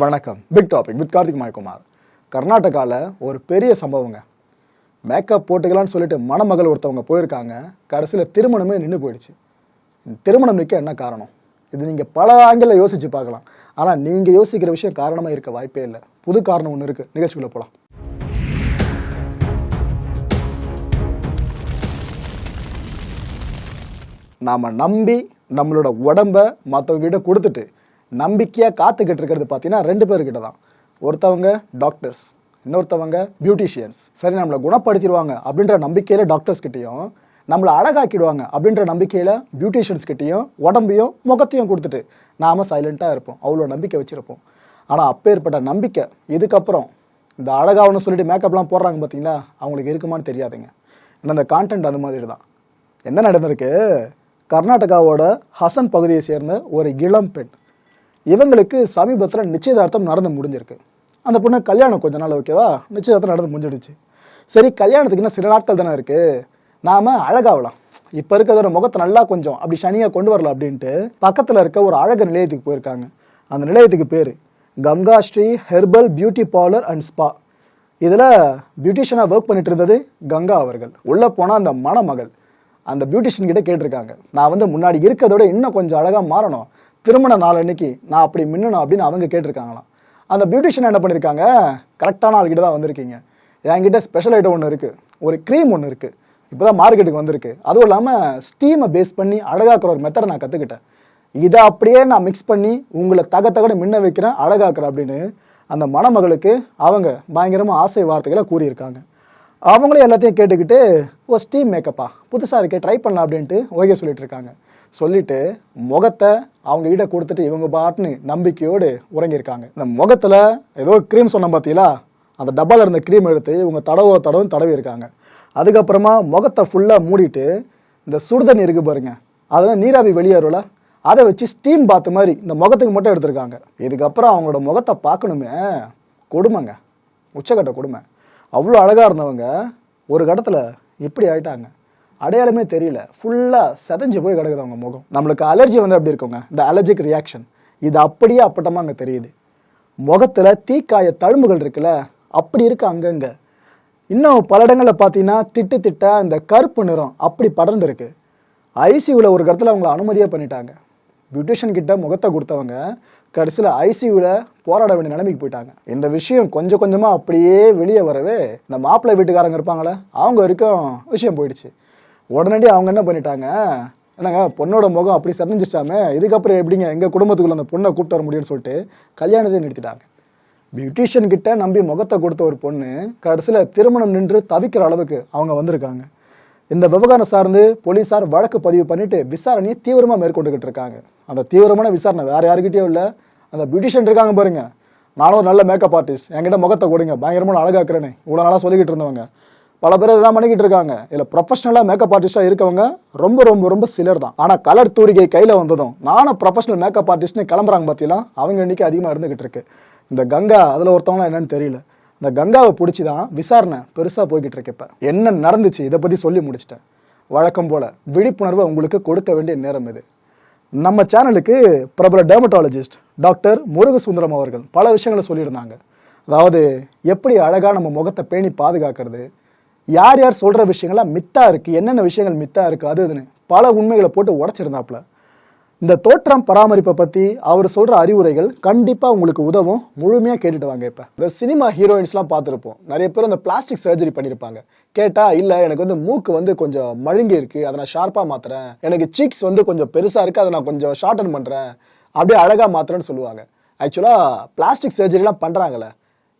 வணக்கம். Big topic with Karthik Mayakumar. கர்நாடகாவில் ஒரு பெரிய சம்பவங்க. மேக்கப் போட்டுக்கலாம்னு சொல்லிட்டு மணமகள் ஒருத்தவங்க போயிருக்காங்க. கடைசியில் திருமணமே நின்று போயிடுச்சு. திருமணம் நிற்க என்ன காரணம்? இது நீங்கள் பல ஆங்கிளில் யோசிச்சு பார்க்கலாம். ஆனால் நீங்கள் யோசிக்கிற விஷயம் காரணமாக இருக்க வாய்ப்பே இல்லை. புது காரணம் ஒன்று இருக்குது நிகழ்ச்சிக்குள்ளே போகலாம் நாம் நம்பி நம்மளோட உடம்ப மற்றவங்க கிட்ட கொடுத்துட்டு நம்பிக்கையாக காத்துக்கிட்டு இருக்கிறது பார்த்தீங்கன்னா ரெண்டு பேர்கிட்ட தான். ஒருத்தவங்க டாக்டர்ஸ் இன்னொருத்தவங்க பியூட்டிஷியன்ஸ் சரி நம்மளை குணப்படுத்திடுவாங்க அப்படின்ற நம்பிக்கையில் டாக்டர்ஸ் கிட்டேயும் நம்மளை அழகாக்கிடுவாங்க அப்படின்ற நம்பிக்கையில் பியூட்டிஷியன்ஸ்கிட்டையும் உடம்பையும் முகத்தையும் கொடுத்துட்டு நாம சைலண்ட்டாக இருப்போம். அவ்வளோ நம்பிக்கை வச்சுருப்போம். ஆனால் அப்பேற்பட்ட நம்பிக்கை இதுக்கப்புறம் இந்த அழகாகனு சொல்லிட்டு மேக்கப்லாம் போடுறாங்க பார்த்தீங்களா அவங்களுக்கு இருக்குமான்னு தெரியாதுங்க. ஏன்னா அந்த கான்டென்ட் அந்த மாதிரி தான். என்ன நடந்திருக்கு? கர்நாடகாவோட ஹசன் பகுதியை சேர்ந்த ஒரு இளம் பெண் இவங்களுக்கு சமீபத்தில் நிச்சயதார்த்தம் நடந்து முடிஞ்சிருக்கு. அந்த பொண்ணு கல்யாணம் கொஞ்ச நாள் ஓகேவா நிச்சயதார்த்தம் நடந்து முடிஞ்சிடுச்சு. சரி கல்யாணத்துக்கு இன்னும் சில நாட்கள் தானே இருக்குது நாம் அழகாகலாம் இப்போ இருக்கிறதோட முகத்தை நல்லா கொஞ்சம் அப்படி சனியாக கொண்டு வரலாம் அப்படின்ட்டு பக்கத்தில் இருக்க ஒரு அழகு நிலையத்துக்கு போயிருக்காங்க. அந்த நிலையத்துக்கு பேர் Ganga Sri herbal beauty parlour and spa. இதில் பியூட்டிஷியனாக ஒர்க் பண்ணிட்டு இருந்தது கங்கா அவர்கள். உள்ளே போனால் அந்த மணமகள். அந்த பியூட்டிஷியன் கிட்ட கேட்டிருக்காங்க. நான் வந்து முன்னாடி இருக்கிறத விட இன்னும் கொஞ்சம் அழகாக மாறணும். திருமண நாள் அன்னைக்கு நான் அப்படி மின்னணும் அப்படின்னு அவங்க கேட்டிருக்காங்களாம். அந்த பியூட்டிஷியன் என்ன பண்ணியிருக்காங்க கரெக்டான ஆள்கிட்ட தான் வந்திருக்கீங்க. என்கிட்ட ஸ்பெஷல் ஐட்டம் ஒன்று இருக்குது ஒரு க்ரீம் ஒன்று இருக்குது இப்போ தான் மார்க்கெட்டுக்கு வந்திருக்கு. அதுவும் இல்லாமல் ஸ்டீமை பேஸ் பண்ணி அழகாக்குற ஒரு மெத்தடை நான் கற்றுக்கிட்டேன் இதை அப்படியே நான் மிக்ஸ் பண்ணி உங்களை தக தகட மின்ன வைக்கிறேன் அழகாக்குறேன் அப்படின்னு அந்த மணமகளுக்கு அவங்க பயங்கரமாக ஆசை வார்த்தைகளை கூறியிருக்காங்க. அவங்களும் எல்லாத்தையும் கேட்டுக்கிட்டு ஓ ஸ்டீம் மேக்கப்பா புதுசாக இருக்கே ட்ரை பண்ணலாம் அப்படின்ட்டு ஓகே சொல்லிட்டு இருக்காங்க. சொல்லிட்டு முகத்தை அவங்க கிட்ட கொடுத்துட்டு இவங்க பாட்டுன்னு நம்பிக்கையோடு உறங்கியிருக்காங்க. இந்த முகத்தில் ஏதோ க்ரீம் சொன்னோம் பார்த்தீங்களா அந்த டப்பாவில் இருந்த க்ரீம் எடுத்து இவங்க தடவோ தடவும் தடவி இருக்காங்க. அதுக்கப்புறமா முகத்தை ஃபுல்லாக மூடிட்டு இந்த சுடுதண்ணி இருக்கு பாருங்க அதெல்லாம் நீராவி வெளியேறல அதை வச்சு ஸ்டீம் பாத்து மாதிரி இந்த முகத்துக்கு மட்டும் எடுத்திருக்காங்க. இதுக்கப்புறம் அவங்களோட முகத்தை பார்க்கணுமே கொடுமைங்க. உச்சக்கட்ட கொடுமை. அவ்வளோ அழகாக இருந்தவங்க ஒரு கட்டத்தில் இப்படி ஆயிட்டாங்க. அடையாளமே தெரியல. ஃபுல்லாக செதஞ்சு போய் கிடக்குது அவங்க முகம். நம்மளுக்கு அலர்ஜி வந்து அப்படி இருக்குங்க? இந்த அலர்ஜிக் ரியாக்ஷன் இது அப்படியே அப்பட்டமாக அங்கே தெரியுது. முகத்தில் தீக்காய தழும்புகள் இருக்குல்ல அப்படி இருக்குது அங்கங்கே. இன்னும் பல இடங்களில் பார்த்தீங்கன்னா திட்டு திட்டா இந்த கருப்பு நிறம் அப்படி படர்ந்துருக்கு. ஐசியூவில் ஒரு இடத்துல அவங்கள அனுமதியே பண்ணிட்டாங்க. பியூட்டிஷியன் கிட்ட முகத்தை கொடுத்தவங்க கடைசியில் ஐசியூவில் போராட வேண்டிய நிலைமைக்கு போயிட்டாங்க. இந்த விஷயம் கொஞ்சம் கொஞ்சமாக அப்படியே வெளியே வரவே இந்த மாப்பிள்ளை வீட்டுக்காரங்க இருப்பாங்களே அவங்க வரைக்கும் விஷயம் போயிடுச்சு. உடனடி அவங்க என்ன பண்ணிட்டாங்க என்னங்க பொண்ணோட முகம் அப்படி செதஞ்சிச்சாமே இதுக்கப்புறம் எப்படிங்க எங்கள் குடும்பத்துக்குள்ள அந்த பொண்ணை கூப்பிட்டு வர முடியும்னு சொல்லிட்டு கல்யாணத்தை நிறுத்திட்டாங்க. பியூட்டிஷியன் கிட்ட நம்பி முகத்தை கொடுத்த ஒரு பொண்ணு கடைசியில் திருமணம் நின்று தவிக்கிற அளவுக்கு அவங்க வந்திருக்காங்க. இந்த விவகாரம் சார்ந்து போலீசார் வழக்கு பதிவு பண்ணிட்டு விசாரணையை தீவிரமாக மேற்கொண்டுகிட்டு இருக்காங்க அந்த தீவிரமான விசாரணை வேற யாருக்கிட்டயும் இல்லை. அந்த பியூட்டிஷியன் இருக்காங்க பாருங்க. நானும் ஒரு நல்ல மேக்கப் ஆர்டிஸ்ட் என்கிட்ட முகத்தை கொடுங்க. பயங்கரமான அழகாக்குறேனே இவ்வளோ நாளாக சொல்லிக்கிட்டு இருந்தவங்க. பல பேர் இதான் பண்ணிக்கிட்டு இருக்காங்க. இதில் ப்ரொஃபஷனலாக மேக்கப் ஆர்டிஸ்டாக இருக்கவங்க ரொம்ப ரொம்ப ரொம்ப சிலர் தான். ஆனால் கலர் தூரிகை கையில் வந்ததும் நானும் ப்ரொஃபஷனல் மேக்கப் ஆர்டிஸ்ட்னு கிளம்புறாங்க பார்த்தீங்களா அவங்க இன்னைக்கு அதிகமாக இருந்துகிட்டு இருக்கு இந்த கங்கா அதில் ஒருத்தவங்களாம் என்னன்னு தெரியல. இந்த கங்காவை பிடிச்சி தான் விசாரணை பெருசாக போய்கிட்டு இருக்கப்ப என்ன நடந்துச்சு இதை பற்றி சொல்லி முடிச்சிட்டேன். வழக்கம் போல் விழிப்புணர்வை உங்களுக்கு கொடுக்க வேண்டிய நேரம் இது. நம்ம சேனலுக்கு பிரபல டெர்மட்டாலஜிஸ்ட் டாக்டர் முருகசுந்தரம் அவர்கள் பல விஷயங்களை சொல்லியிருந்தாங்க. அதாவது எப்படி அழகாக நம்ம முகத்தை பேணி பாதுகாக்கிறது யார் யார் சொல்கிற விஷயங்கள்லாம் மித்தாக இருக்குது என்னென்ன விஷயங்கள் மித்தாக இருக்குது அது இதுன்னு பல உண்மைகளை போட்டு உடச்சிருந்தாப்புல. இந்த தோற்றம் பராமரிப்பை பற்றி அவர் சொல்கிற அறிவுரைகள் கண்டிப்பாக உங்களுக்கு உதவும். முழுமையாக கேட்டுட்டு வாங்க இப்போ. இந்த சினிமா ஹீரோயின்ஸ்லாம் பார்த்துருப்போம். நிறைய பேர் அந்த பிளாஸ்டிக் சர்ஜரி பண்ணியிருப்பாங்க கேட்டால் இல்லை எனக்கு வந்து மூக்கு வந்து கொஞ்சம் மழுங்கி இருக்குது அதை நான் ஷார்ப்பாக மாற்றுறேன் எனக்கு சீக்ஸ் வந்து கொஞ்சம் பெருசாக இருக்குது அதை நான் கொஞ்சம் ஷார்டன் பண்ணுறேன் அப்படியே அழகாக மாற்றுறேன்னு சொல்லுவாங்க. ஆக்சுவலாக பிளாஸ்டிக் சர்ஜரிலாம் பண்ணுறாங்களே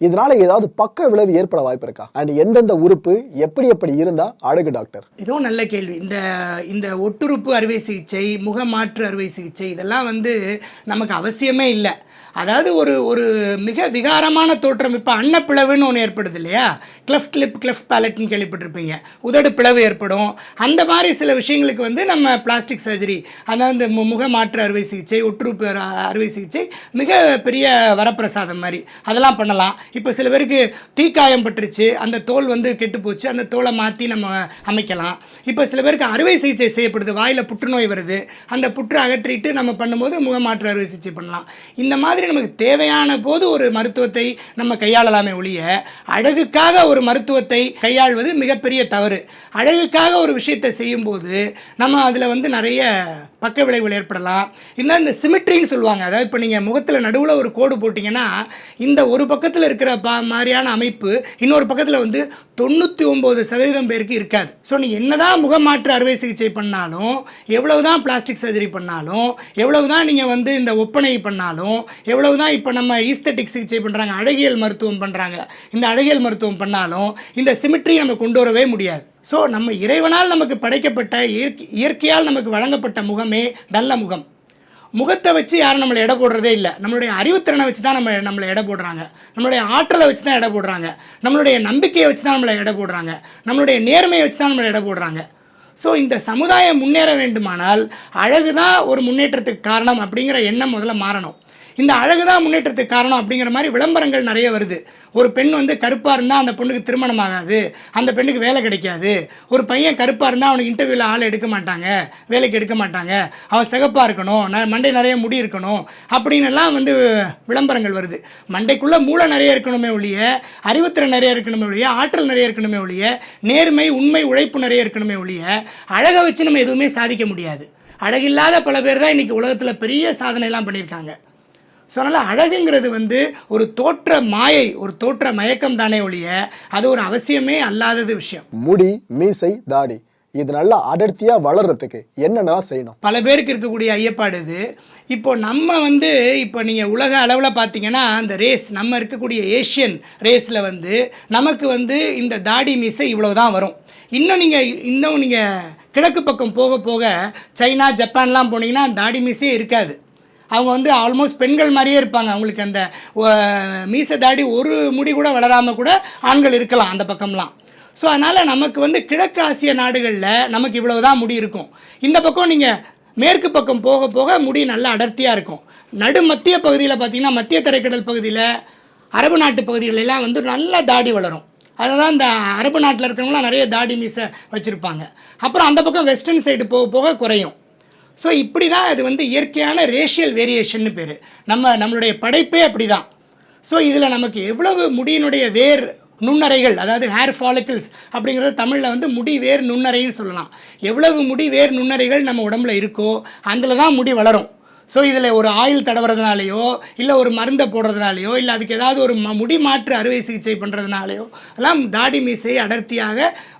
இதனால ஏதாவது பக்க விளைவு ஏற்பட வாய்ப்பு இருக்கா அண்ட் எந்தெந்த உறுப்பு எப்படி எப்படி இருந்தால் அழகு டாக்டர்? இதுவும் நல்ல கேள்வி. இந்த இந்த ஒட்டுறுப்பு அறுவை சிகிச்சை முகமாற்று அறுவை சிகிச்சை இதெல்லாம் வந்து நமக்கு அவசியமே இல்லை. அதாவது ஒரு ஒரு மிக விகாரமான தோற்றம். இப்போ அன்னப்பிளவுன்னு ஒன்று ஏற்படுது இல்லையா? கிளஃப்ட் லிப் கிளஃப்ட் பேலட்னு கேள்விப்பட்டிருப்பீங்க. உதடு பிளவு ஏற்படும். அந்த மாதிரி சில விஷயங்களுக்கு வந்து நம்ம பிளாஸ்டிக் சர்ஜரி அதாவது இந்த மு- முகமாற்று அறுவை சிகிச்சை ஒற்றுப்பு அறுவை சிகிச்சை மிக பெரிய வரப்பிரசாதம் மாதிரி. அதெல்லாம் பண்ணலாம். இப்போ சில பேருக்கு தீக்காயம் பட்டுருச்சு அந்த தோல் வந்து கெட்டு போச்சு அந்த தோலை மாற்றி நம்ம அமைக்கலாம். இப்போ சில பேருக்கு அறுவை சிகிச்சை செய்யப்படுது வாயில் புற்றுநோய் வருது. அந்த புற்று அகற்றிட்டு நம்ம பண்ணும்போது முகமாற்று அறுவை சிகிச்சை பண்ணலாம். இந்த மாதிரி நமக்கு தேவையான போது ஒரு மருத்துவத்தை நம்ம கையாளலாமே ஒழிய அழகுக்காக ஒரு மருத்துவத்தை கையாள்வது மிகப்பெரிய தவறு. அழகுக்காக ஒரு விஷயத்தை செய்யும்போது நம்ம அதில் வந்து நிறைய பக்க விளைவுகள் ஏற்படலாம். இன்னும் இந்த சிமெட்ரின்னு சொல்லுவாங்க. அதாவது இப்போ நீங்கள் முகத்தில் நடுவில் ஒரு கோடு போட்டிங்கன்னா இந்த ஒரு பக்கத்தில் இருக்கிற பா மாதிரியான அமைப்பு இன்னொரு பக்கத்தில் வந்து தொண்ணூற்றி ஒம்பது சதவீதம் பேருக்கு இருக்காது. ஸோ நீ என்னதான் முகமாற்று அறுவை சிகிச்சை பண்ணாலும் எவ்வளவு தான் பிளாஸ்டிக் சர்ஜரி பண்ணாலும் எவ்வளவு தான் நீங்கள் வந்து இந்த ஒப்பனை பண்ணாலும் எவ்வளவு தான் இப்போ நம்ம ஈஸ்தட்டிக் சிகிச்சை பண்ணுறாங்க அழகியல் மருத்துவம் பண்ணுறாங்க இந்த அழகியல் மருத்துவம் பண்ணாலும் இந்த சிமிட்ரி நம்ம கொண்டு வரவே முடியாது. ஸோ நம்ம இறைவனால் நமக்கு படைக்கப்பட்ட இயற்கை இயற்கையால் நமக்கு வழங்கப்பட்ட முகமே நல்ல முகம். முகத்தை வச்சு யாரும் நம்மளை எடை போடுறதே இல்லை. நம்மளுடைய அறிவுத்திறனை வச்சு தான் நம்ம நம்மளை எடை போடுறாங்க. நம்மளுடைய ஆற்றலை வச்சு தான் எடை போடுறாங்க. நம்மளுடைய நம்பிக்கையை வச்சு தான் நம்மளை எடை போடுறாங்க. நம்மளுடைய நேர்மையை வச்சு தான் நம்மளை எடை போடுறாங்க. ஸோ இந்த சமுதாயம் முன்னேற வேண்டுமானால் அழகு தான் ஒரு முன்னேற்றத்துக்கு காரணம் அப்படிங்கிற எண்ணம் முதல்ல மாறணும். இந்த அழகு தான் முன்னேற்றத்துக்கு காரணம் அப்படிங்கிற மாதிரி விளம்பரங்கள் நிறைய வருது. ஒரு பெண் வந்து கருப்பாக இருந்தால் அந்த பொண்ணுக்கு திருமணம் ஆகாது. அந்த பெண்ணுக்கு வேலை கிடைக்காது. ஒரு பையன் கருப்பாக இருந்தால் அவனுக்கு இன்டர்வியூவில் ஆள் எடுக்க மாட்டாங்க. வேலைக்கு எடுக்க மாட்டாங்க. அவன் சிகப்பாக இருக்கணும். ந மண்டை நிறைய முடி இருக்கணும். அப்படின்னுலாம் வந்து விளம்பரங்கள் வருது. மண்டைக்குள்ளே மூளை நிறைய இருக்கணுமே ஒழிய அறிவுத்திறன் நிறைய இருக்கணுமே ஒழிய ஆற்றல் நிறைய இருக்கணுமே ஒழிய நேர்மை உண்மை உழைப்பு நிறைய இருக்கணுமே ஒழிய அழகை வச்சு நம்ம எதுவுமே சாதிக்க முடியாது. அழகில்லாத பல பேர் தான் இன்றைக்கி உலகத்தில் பெரிய சாதனைலாம் பண்ணியிருக்காங்க. ஸோ அதனால் அழகுங்கிறது வந்து ஒரு தோற்ற மாயை ஒரு தோற்ற மயக்கம் தானே ஒழிய அது ஒரு அவசியமே அல்லாதது விஷயம். முடி மீசை தாடி இது நல்லா அடர்த்தியாக வளர்றதுக்கு என்னென்னலாம் செய்யணும். பல பேருக்கு இருக்கக்கூடிய ஐயப்பாடு இது. இப்போ நம்ம வந்து இப்போ நீங்கள் உலக அளவில் பார்த்தீங்கன்னா அந்த ரேஸ் நம்ம இருக்கக்கூடிய ஏஷியன் ரேஸில் வந்து நமக்கு வந்து இந்த தாடி மீசை இவ்வளோ தான் வரும். இன்னும் நீங்கள் இன்னும் நீங்கள் கிழக்கு பக்கம் போக போக சைனா ஜப்பான்லாம் போனீங்கன்னா தாடி மீசையே இருக்காது. அவங்க வந்து ஆல்மோஸ்ட் பெண்கள் மாதிரியே இருப்பாங்க. அவங்களுக்கு அந்த மீசை தாடி ஒரு முடி கூட வளராமல் கூட ஆண்கள் இருக்கலாம் அந்த பக்கம்லாம். ஸோ அதனால் நமக்கு வந்து கிழக்கு ஆசிய நாடுகளில் நமக்கு இவ்வளவு தான் முடி இருக்கும். இந்த பக்கம் நீங்கள் மேற்கு பக்கம் போக போக முடி நல்லா அடர்த்தியாக இருக்கும். நடு மத்திய பகுதியில் பார்த்திங்கன்னா மத்திய தரைக்கடல் பகுதியில் அரபு நாட்டு பகுதிகளெல்லாம் வந்து நல்லா தாடி வளரும். அதுதான் இந்த அரபு நாட்டில் இருக்கிறவங்களாம் நிறைய தாடி மீசை வச்சுருப்பாங்க. அப்புறம் அந்த பக்கம் வெஸ்டர்ன் சைடு போக போக குறையும். ஸோ இப்படி தான் அது வந்து இயற்கையான ரேஷியல் வேரியேஷன்னு பேர். நம்ம நம்மளுடைய படைப்பே அப்படி தான் ஸோ இதில் நமக்கு எவ்வளவு முடியினுடைய வேர் நுண்ணறைகள் அதாவது ஹேர் ஃபாலிக்கிள்ஸ் அப்படிங்கிறது தமிழில் வந்து முடி வேர் நுண்ணறைன்னு சொல்லலாம். எவ்வளவு முடி வேர் நுண்ணறைகள் நம்ம உடம்புல இருக்கோ அதில் தான் முடி வளரும். ஸோ இதில் ஒரு ஆயில் தடவுறதுனாலையோ இல்லை ஒரு மருந்தை போடுறதுனாலையோ இல்லை அதுக்கு ஏதாவது ஒரு முடி மாற்று அறுவை சிகிச்சை பண்ணுறதுனாலையோ எல்லாம் தாடி மீசையை அடர்த்தியாக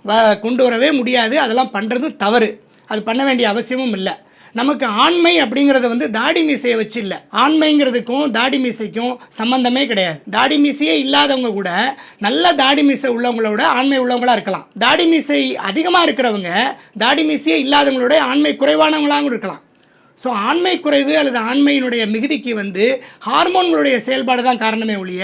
வ கொண்டு வரவே முடியாது. அதெல்லாம் பண்ணுறதும் தவறு. அது பண்ண வேண்டிய அவசியமும் இல்லை. நமக்கு ஆண்மை அப்படிங்கிறது வந்து தாடி மீசையை வச்சு இல்லை ஆண்மைங்கிறதுக்கும் தாடி மீசைக்கும் சம்பந்தமே கிடையாது. தாடி மீசையே இல்லாதவங்க கூட நல்ல தாடி மீசை உள்ளவங்களோட ஆண்மை உள்ளவங்களா இருக்கலாம். தாடி மீசை அதிகமாக இருக்கிறவங்க தாடி மீசையே இல்லாதவங்களோட ஆண்மை குறைவானவங்களாகவும் இருக்கலாம். ஸோ ஆண்மை குறைவு அல்லது ஆண்மையினுடைய மிகுதிக்கு வந்து ஹார்மோன்களுடைய செயல்பாடு தான் காரணமே ஒழிய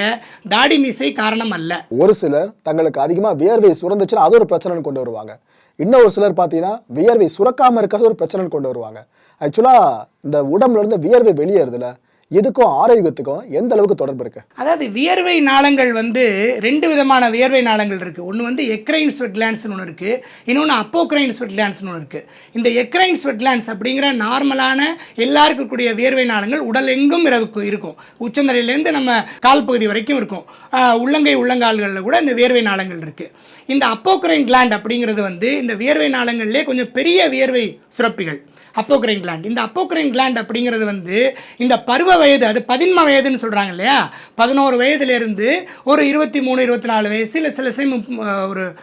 தாடி மீசை காரணம் அல்ல. ஒரு சிலர் தங்களுக்கு அதிகமாக வியர்வை சுரந்துச்சுன்னா அது ஒரு பிரச்சனைன்னு கொண்டு வருவாங்க. இன்னும் ஒரு சிலர் பார்த்தீங்கன்னா வியர்வை சுரக்காமல் இருக்கிறது ஒரு பிரச்சனைன்னு கொண்டு வருவாங்க. ஆக்சுவலாக இந்த உடம்புல இருந்து வியர்வை வெளியேறதுல. இதுக்கும் ஆரோக்கியத்துக்கும் எந்த அளவுக்கு தொடர்பு இருக்கு? அதாவது வியர்வை நாளங்கள் வந்து ரெண்டு விதமான வியர்வை நாளங்கள் இருக்குது ஒன்று வந்து எக்ரைன் ஸ்வெட் கிளான்ஸ்னு ஒன்று இருக்குது இன்னொன்று அப்போக்ரைன் ஸ்வெட் கிளான்ஸ்னு ஒன்று இருக்குது இந்த எக்ரைன் ஸ்வெட் கிளான்ஸ் அப்படிங்கிற நார்மலான எல்லாருக்கும் கூடிய வியர்வை நாளங்கள் உடல் எங்கும் இரவுக்கு இருக்கும். உச்சந்தலையிலேருந்து நம்ம கால் பகுதி வரைக்கும் இருக்கும். உள்ளங்கை உள்ளங்கால்களில் கூட இந்த வியர்வை நாளங்கள் இருக்குது இந்த அப்போக்ரைன் கிளாண்ட் அப்படிங்கிறது வந்து இந்த வியர்வை நாளங்கள்லேயே கொஞ்சம் பெரிய வியர்வை சுரப்பிகள். அப்போக்ரைன் கிளாண்ட் இந்த அப்போக்ரைன் கிளாண்ட் அப்படிங்கிறது வந்து இந்த பருவ வயது அது பதின்ம வயதுன்னு சொல்கிறாங்க இல்லையா? பதினோரு வயதுலேருந்து ஒரு இருபத்தி மூணு இருபத்தி நாலு வயசு இல்லை சில சமயம் முப்- ஒரு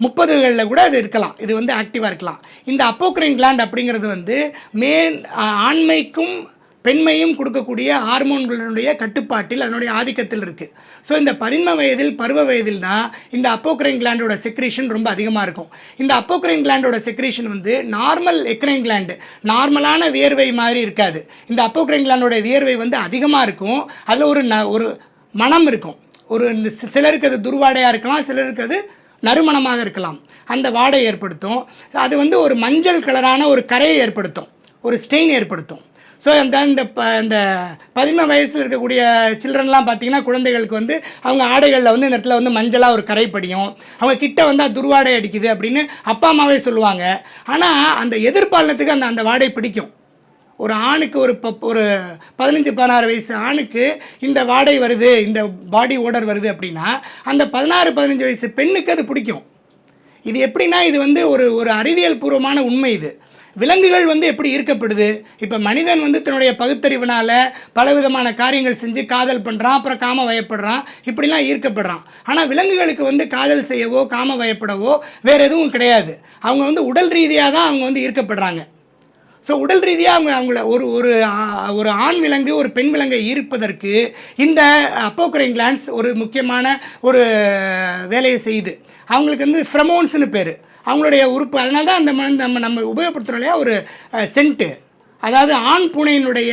முப்பதுகளில் கூட அது இருக்கலாம். இது வந்து ஆக்டிவாக இருக்கலாம். இந்த அப்போக்ரைன் கிளாண்ட் அப்படிங்கிறது வந்து மேல் ஆண்மைக்கும் பெண்மையும் கொடுக்கக்கூடிய ஹார்மோன்களுடைய கட்டுப்பாட்டில் அதனுடைய ஆதிக்கத்தில் இருக்குது ஸோ இந்த பதின்ம வயதில் பருவ வயதில் தான் இந்த அப்போக்ரைன் கிளாண்டோட செக்ரேஷன் ரொம்ப அதிகமாக இருக்கும். இந்த அப்போக்ரைன் கிளாண்டோட செக்ரேஷன் வந்து நார்மல் எக்ரைன் கிளாண்டு நார்மலான வியர்வை மாதிரி இருக்காது. இந்த அப்போக்ரைன் கிளாண்டோட வியர்வை வந்து அதிகமாக இருக்கும். அதில் ஒரு ந ஒரு மனம் இருக்கும். ஒரு இந்த சிலருக்கு அது துர்வாடையாக இருக்கலாம் சிலருக்கு அது நறுமணமாக இருக்கலாம். அந்த வாடை ஏற்படுத்தும். அது வந்து ஒரு மஞ்சள் கலரான ஒரு கரையை ஏற்படுத்தும். ஒரு ஸ்டெயின் ஏற்படுத்தும். ஸோ அந்த இந்த ப இந்த பதிம வயசில் இருக்கக்கூடிய சில்ட்ரன்லாம் பார்த்தீங்கன்னா குழந்தைகளுக்கு வந்து அவங்க ஆடைகளில் வந்து இந்த இடத்துல வந்து மஞ்சளாக ஒரு கரை படியும். அவங்க கிட்ட வந்து துர்வாடை அடிக்குது அப்படின்னு அப்பா அம்மாவே சொல்லுவாங்க. ஆனால் அந்த எதிர்பாலனத்துக்கு அந்த அந்த வாடை பிடிக்கும். ஒரு ஆணுக்கு ஒரு பப் ஒரு பதினஞ்சு பதினாறு வயசு ஆணுக்கு இந்த வாடை வருது இந்த பாடி ஓடர் வருது அப்படின்னா அந்த பதினாறு பதினஞ்சு வயசு பெண்ணுக்கு அது பிடிக்கும். இது எப்படின்னா இது வந்து ஒரு ஒரு அறிவியல் பூர்வமான உண்மை இது. விலங்குகள் வந்து எப்படி ஈர்க்கப்படுது? இப்போ மனிதன் வந்து தன்னுடைய பகுத்தறிவினால் பலவிதமான காரியங்கள் செஞ்சு காதல் பண்ணுறான் அப்புறம் காம வயப்படுறான் இப்படிலாம் ஈர்க்கப்படுறான். ஆனால் விலங்குகளுக்கு வந்து காதல் செய்யவோ காம வயப்படவோ வேறு எதுவும் கிடையாது. அவங்க வந்து உடல் ரீதியாக தான் அவங்க வந்து ஈர்க்கப்படுறாங்க. ஸோ உடல் ரீதியாக அவங்க அவங்கள ஒரு ஒரு ஒரு ஆண் விலங்கு ஒரு பெண் விலங்கை ஈர்ப்பதற்கு இந்த அப்போக்ரைன் கிளான்ஸ் ஒரு முக்கியமான ஒரு வேலையை செய்யுது. அவங்களுக்கு வந்து ஃப்ரமோன்ஸ்னு பேர். அவங்களுடைய உறுப்பு. அதனால தான் அந்த நம்ம நம்ம உபயோகப்படுத்துகிறோம் இல்லையா? ஒரு சென்ட்டு அதாவது ஆண் பூனையினுடைய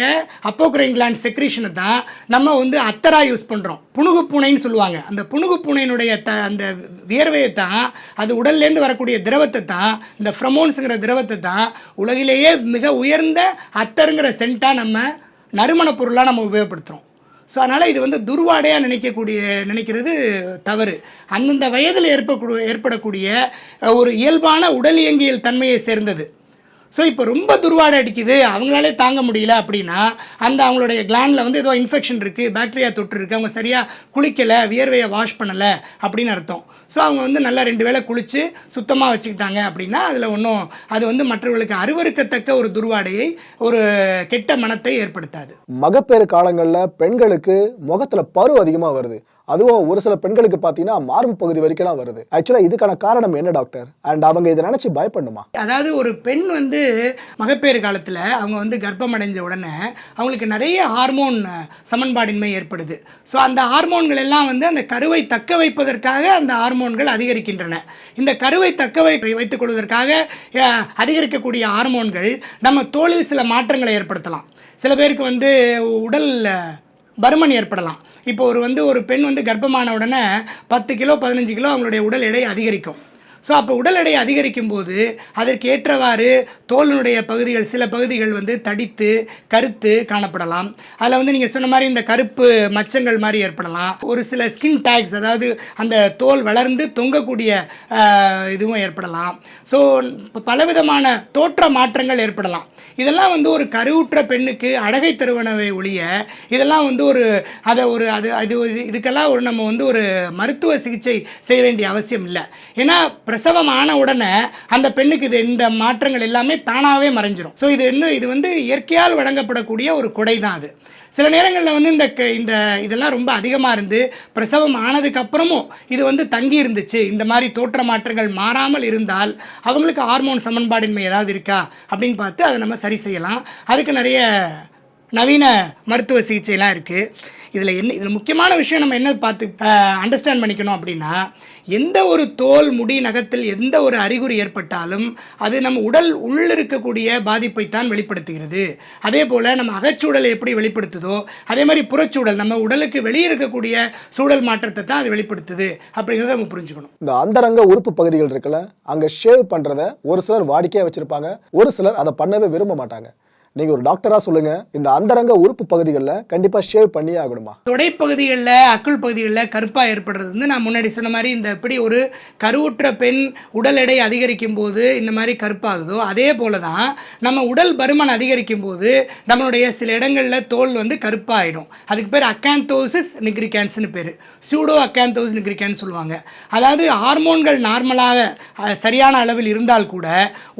அப்போக்ரைன் கிளாண்ட் செக்ரீஷனை தான் நம்ம வந்து அத்தரா யூஸ் பண்ணுறோம் புணுகு பூனைன்னு சொல்லுவாங்க. அந்த புணுகு பூனையினுடைய த அந்த வியர்வையை தான் அது உடல்லேருந்து வரக்கூடிய திரவத்தை தான் இந்த ஃப்ரமோன்ஸுங்கிற திரவத்தை தான் உலகிலேயே மிக உயர்ந்த அத்தருங்கிற சென்ட்டாக நம்ம நறுமண பொருளாக நம்ம உபயோகப்படுத்துகிறோம் ஸோ அதனால் இது வந்து துர்வாடையாக நினைக்கக்கூடிய நினைக்கிறது தவறு. அந்தந்த வயதில் ஏற்படக்கூடிய ஏற்படக்கூடிய ஒரு இயல்பான உடல் இயங்கியல் தன்மையை சேர்ந்தது. ஸோ இப்போ ரொம்ப துர்வாடை அடிக்குது. அவங்களாலே தாங்க முடியல அப்படின்னா அந்த அவங்களுடைய கிளாண்டில் வந்து ஏதோ இன்ஃபெக்ஷன் இருக்குது பேக்டீரியா தொற்று இருக்குது அவங்க சரியாக குளிக்கலை வியர்வையை வாஷ் பண்ணலை அப்படின்னு அர்த்தம். ஸோ அவங்க வந்து நல்லா ரெண்டு வேளை குளித்து சுத்தமாக வச்சுக்கிட்டாங்க அப்படின்னா அதில் ஒன்றும் அது வந்து மற்றவர்களுக்கு அருவறுக்கத்தக்க ஒரு துர்வாடையை ஒரு கெட்ட மனத்தை ஏற்படுத்தாது. மகப்பேறு காலங்களில் பெண்களுக்கு முகத்தில் பரு அதிகமாக வருது. அதுவும் ஒரு சில பெண்களுக்கு பார்த்தீங்கன்னா மார்பு பகுதி வரைக்கும்லாம் வருது. ஆக்சுவலாக இதுக்கான காரணம் என்ன டாக்டர் அண்ட் அவங்க இதை நினைச்சு பயப்படணுமா? அதாவது ஒரு பெண் வந்து மகப்பேறு காலத்தில் அவங்க வந்து கர்ப்பம் அடைஞ்ச உடனே அவங்களுக்கு நிறைய ஹார்மோன் சமன்பாடின்மை ஏற்படுது. ஸோ அந்த ஹார்மோன்கள் எல்லாம் வந்து அந்த கருவை தக்க வைப்பதற்காக அந்த ஹார்மோன்கள் அதிகரிக்கின்றன. இந்த கருவை தக்க வை வைத்துக் கொள்வதற்காக அதிகரிக்கக்கூடிய ஹார்மோன்கள் நம்ம தோளில் சில மாற்றங்களை ஏற்படுத்தலாம். சில பேருக்கு வந்து உடல் பருமன் ஏற்படலாம். இப்போ ஒரு வந்து ஒரு பெண் வந்து கர்ப்பமான உடனே பத்து கிலோ பதினஞ்சு கிலோ அவங்களுடைய உடல் எடை அதிகரிக்கும். ஸோ அப்போ உடல் எடை அதிகரிக்கும் போது அதற்கு ஏற்றவாறு தோலினுடைய பகுதிகள் சில பகுதிகள் வந்து தடித்து கருத்து காணப்படலாம். அதில் வந்து நீங்கள் சொன்ன மாதிரி இந்த கருப்பு மச்சங்கள் மாதிரி ஏற்படலாம். ஒரு சில ஸ்கின் டேக்ஸ் அதாவது அந்த தோல் வளர்ந்து தொங்கக்கூடிய இதுவும் ஏற்படலாம். ஸோ பலவிதமான தோற்ற மாற்றங்கள் ஏற்படலாம். இதெல்லாம் வந்து ஒரு கருவுற்ற பெண்ணுக்கு அழகை தருவனவை ஒழிய இதெல்லாம் வந்து ஒரு அதை ஒரு அது அது ஒரு- இதுக்கெல்லாம் ஒரு நம்ம வந்து ஒரு மருத்துவ சிகிச்சை செய்ய வேண்டிய அவசியம் இல்லை. ஏன்னா பிரசவம் ஆன உடனே அந்த பெண்ணுக்கு இது இந்த மாற்றங்கள் எல்லாமே தானாகவே மறைஞ்சிரும். ஸோ இது இன்னும் இது வந்து இயற்கையால் வழங்கப்படக்கூடிய ஒரு கொடை தான் அது. சில நேரங்களில் வந்து இந்த க- இந்த இதெல்லாம் ரொம்ப அதிகமாக இருந்து பிரசவம் ஆனதுக்கப்புறமும் இது வந்து தங்கி இருந்துச்சு. இந்த மாதிரி தோற்ற மாற்றங்கள் மாறாமல் இருந்தால் அவங்களுக்கு ஹார்மோன் சமன்பாடின்மை ஏதாவது இருக்கா அப்படின்னு பார்த்து அதை நம்ம சரி செய்யலாம். அதுக்கு நிறைய நவீன மருத்துவ சிகிச்சைலாம் இருக்குது இதில் என்ன இதில் முக்கியமான விஷயம் நம்ம என்ன பார்த்து அண்டர்ஸ்டாண்ட் பண்ணிக்கணும் அப்படின்னா எந்த ஒரு தோல் முடி நகத்தில் எந்த ஒரு அறிகுறி ஏற்பட்டாலும் அது நம்ம உடல் உள்ள இருக்கக்கூடிய பாதிப்பை தான் வெளிப்படுத்துகிறது. அதே போல் நம்ம அகச்சூழலை எப்படி வெளிப்படுத்துதோ அதே மாதிரி புறச்சூழல் நம்ம உடலுக்கு வெளியே இருக்கக்கூடிய சூழல் மாற்றத்தை தான் அது வெளிப்படுத்துது அப்படிங்கிறத நம்ம புரிஞ்சுக்கணும். இந்த அந்தரங்க உறுப்பு பகுதிகள் இருக்குல்ல அங்கே ஷேவ் பண்ணுறத ஒரு சிலர் வாடிக்கையாக வச்சுருப்பாங்க ஒரு சிலர் அதை பண்ணவே விரும்ப மாட்டாங்க. நீங்க ஒரு டாக்டரா சொல்லுங்க. இந்த அந்தரங்க உறுப்பு பகுதிகளில் கண்டிப்பா ஷேவ் பண்ணி ஆகணுமா? தொடை பகுதிகளில் அக்குள் பகுதிகளில் கருப்பாக ஏற்படுறது வந்து நான் முன்னாடி சொன்ன மாதிரி இந்த எப்படி ஒரு கருவுற்ற பெண் உடல் எடை அதிகரிக்கும் போது இந்த மாதிரி கருப்பாகுதோ அதே போல தான் நம்ம உடல் பருமன் அதிகரிக்கும் போது நம்மளுடைய சில இடங்களில் தோல் வந்து கருப்பாயிடும். அதுக்கு பேர் அக்காந்தோசிஸ் நிக்ரிகான்ஸ்னு பேர். சூடோ அக்காந்தோஸ் நிக்ரிகான்ஸ் சொல்லுவாங்க. அதாவது ஹார்மோன்கள் நார்மலாக சரியான அளவில் இருந்தால் கூட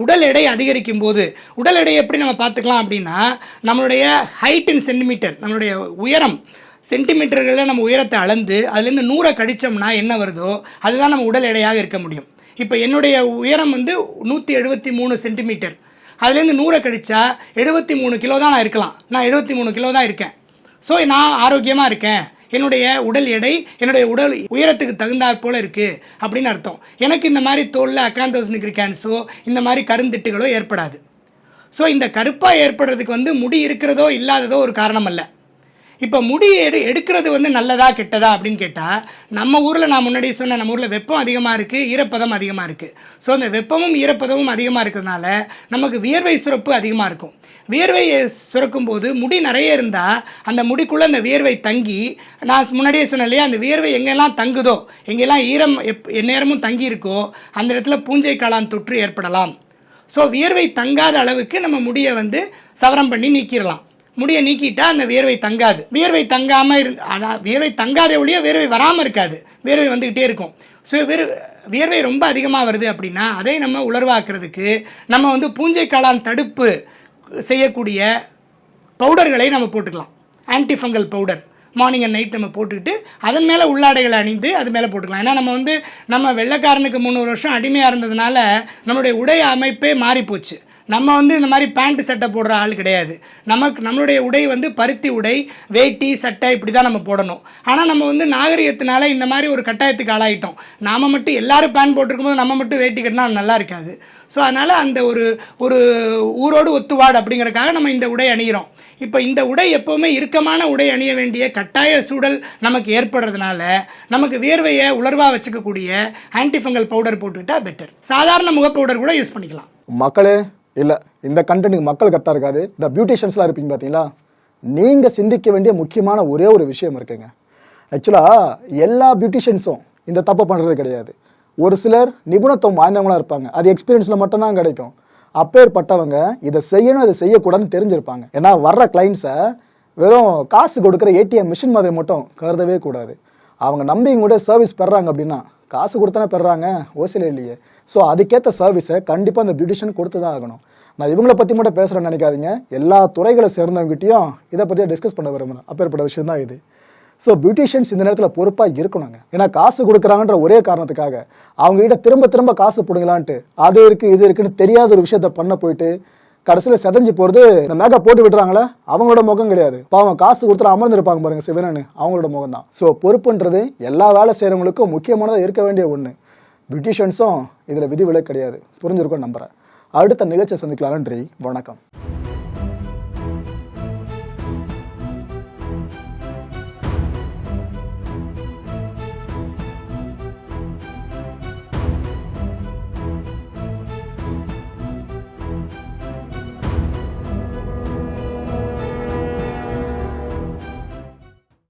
உடல் எடை அதிகரிக்கும் போது உடல் எடை எப்படி நம்ம பார்த்துக்கலாம் அப்படின்னா நம்மளுடைய ஹைட் இன் சென்டிமீட்டர் நம்மளுடைய உயரம் சென்டிமீட்டர்களில் நம்ம உயரத்தை அளந்து அதுலேருந்து நூறை கடித்தோம்னா என்ன வருதோ அதுதான் நம்ம உடல் எடையாக இருக்க முடியும். இப்போ என்னுடைய உயரம் வந்து நூற்றி எழுபத்தி மூணு சென்டிமீட்டர் அதுலேருந்து நூறை கழிச்சா எழுபத்தி மூணு கிலோ தான் நான் இருக்கலாம். நான் எழுபத்தி மூணு கிலோ தான் இருக்கேன். ஸோ நான் ஆரோக்கியமாக இருக்கேன். என்னுடைய உடல் எடை என்னுடைய உடல் உயரத்துக்கு தகுந்தாற் போல் இருக்குது அப்படின்னு அர்த்தம். எனக்கு இந்த மாதிரி தோலில் அக்காந்தோஸ் நிக்ரிகான்ஸோ இந்த மாதிரி கருந்திட்டுகளோ ஏற்படாது. ஸோ இந்த கருப்பாக ஏற்படுறதுக்கு வந்து முடி இருக்கிறதோ இல்லாததோ ஒரு காரணம் அல்ல இப்போ முடி எடு எடுக்கிறது வந்து நல்லதா கெட்டதா அப்படின்னு கேட்டால் நம்ம ஊரில் நான் முன்னாடி சொன்ன நம்ம ஊரில் வெப்பம் அதிகமாக இருக்குது ஈரப்பதம் அதிகமாக இருக்குது ஸோ அந்த வெப்பமும் ஈரப்பதமும் அதிகமாக இருக்கிறதுனால நமக்கு வியர்வை சுரப்பு அதிகமாக இருக்கும். வியர்வை சுரக்கும் போது முடி நிறைய இருந்தால் அந்த முடிக்குள்ளே அந்த வியர்வை தங்கி நான் முன்னாடியே சொன்னேன் இல்லையா அந்த வியர்வை எங்கெல்லாம் தங்குதோ எங்கெல்லாம் ஈரம் எப் எந்நேரமும் தங்கி இருக்கோ அந்த இடத்துல பூஞ்சை காளான் தொற்று ஏற்படலாம். ஸோ வியர்வை தங்காத அளவுக்கு நம்ம முடியை வந்து சவரம் பண்ணி நீக்கிடலாம் முடியை நீக்கிட்டால் அந்த வியர்வை தங்காது. வியர்வை தங்காமல் இரு அதான் வியர்வை தங்காத ஒழிய வியர்வை வராமல் இருக்காது. வியர்வை வந்துக்கிட்டே இருக்கும். ஸோ வியர் வியர்வை ரொம்ப அதிகமாக வருது அப்படின்னா அதை நம்ம உலர்வாக்குறதுக்கு நம்ம வந்து பூஞ்சை காளான் தடுப்பு செய்யக்கூடிய பவுடர்களை நம்ம போட்டுக்கலாம். Antifungal powder. Morning and night நம்ம போட்டுக்கிட்டு அதன் மேலே உள்ளாடைகளை அணிந்து அது மேலே போட்டுக்கலாம். ஏன்னா நம்ம வந்து நம்ம வெள்ளைக்காரனுக்கு முந்நூறு வருஷம் அடிமையாக இருந்ததுனால நம்மளுடைய உடை அமைப்பே மாறிப்போச்சு. நம்ம வந்து இந்த மாதிரி பேண்ட் சட்டை போடுற ஆள் கிடையாது. நமக்கு நம்மளுடைய உடை வந்து பருத்தி உடை வேட்டி சட்டை இப்படி தான் நம்ம போடணும். ஆனால் நம்ம வந்து நாகரிகத்தினால இந்த மாதிரி ஒரு கட்டாயத்துக்கு ஆளாயிட்டோம். நாம மட்டும் எல்லாரும் பேண்ட் போட்டிருக்கும்போது நம்ம மட்டும் வேட்டி கட்டினா நல்லா இருக்காது. ஸோ அதனால் அந்த ஒரு ஒரு ஊரோடு ஒத்துவாடு அப்படிங்கிறக்காக நம்ம இந்த உடை அணிகிறோம் இப்போ இந்த உடை எப்போவுமே இறுக்கமான உடை அணிய வேண்டிய கட்டாய சூழல் நமக்கு ஏற்படுறதுனால நமக்கு வியர்வையை உலர்வாக வச்சுக்கக்கூடிய ஆன்டிஃபங்கல் பவுடர் போட்டுக்கிட்டால் பெட்டர் சாதாரண முக பவுடர் கூட யூஸ் பண்ணிக்கலாம். மக்களே இல்லை இந்த கண்டென்ட்டுக்கு மக்கள் கரெக்டாக இருக்காது. இந்த பியூட்டிஷியன்ஸ்லாம் இருப்பீங்க பார்த்தீங்களா நீங்கள் சிந்திக்க வேண்டிய முக்கியமான ஒரே ஒரு விஷயம் இருக்குங்க. ஆக்சுவலாக எல்லா பியூட்டிஷியன்ஸும் இந்த தப்பை பண்ணுறது கிடையாது. ஒரு சிலர் நிபுணத்துவம் வாய்ந்தவங்களா இருப்பாங்க. அது எக்ஸ்பீரியன்ஸில் மட்டும்தான் கிடைக்கும். அப்பேற்பட்டவங்க இதை செய்யணும் இதை செய்யக்கூடாதுன்னு தெரிஞ்சிருப்பாங்க. ஏன்னா வர்ற கிளைண்ட்ஸை வெறும் காசு கொடுக்குற ஏடிஎம் மிஷின் மாதிரி மட்டும் கருதவே கூடாது. அவங்க நம்பி கூட சர்வீஸ் பெறாங்க அப்படின்னா காசு கொடுத்தானே பெறாங்க? ஓசில இல்லையே. ஸோ அதுக்கேற்ற சர்வீஸை கண்டிப்பாக அந்த பியூட்டிஷியன் கொடுத்து தான் ஆகணும். நான் இவங்கள பற்றி மட்டும் பேசுகிறேன்னு நினைக்காதீங்க. எல்லா துறைகளை சேர்ந்தவங்ககிட்டையும் இதை பற்றி டிஸ்கஸ் பண்ண விரும்புகிறேன் அப்பேற்பட்ட விஷயம் தான் இது. ஸோ பியூட்டிஷியன்ஸ் இந்த நேரத்தில் பொறுப்பாக இருக்கணுங்க. ஏன்னா காசு கொடுக்குறாங்கன்ற ஒரே காரணத்துக்காக. அவங்ககிட்ட திரும்ப திரும்ப காசு பிடுங்கலான்ட்டு அது இருக்குது இது இருக்குன்னு தெரியாத ஒரு விஷயத்த பண்ண போயிட்டு கடைசியில் செதஞ்சு போகிறது இந்த மேக்கப் போட்டு விட்டுறாங்களே அவங்களோட முகம் கிடையாது. பாவம் காசு கொடுத்துட்டு அமர்ந்திருப்பாங்க பாருங்க சிவனன்னு. அவங்களோட முகம் தான் ஸோ பொறுப்புன்றது எல்லா வேலை செய்கிறவங்களுக்கும் முக்கியமானதாக இருக்க வேண்டிய ஒன்று பியூட்டிஷியன்ஸும் இதில் விதி விலை கிடையாது. புரிஞ்சிருக்கும் நம்புகிறேன் அடுத்த நிகழ்ச்சியை சந்திக்கலாம் நன்றி வணக்கம்.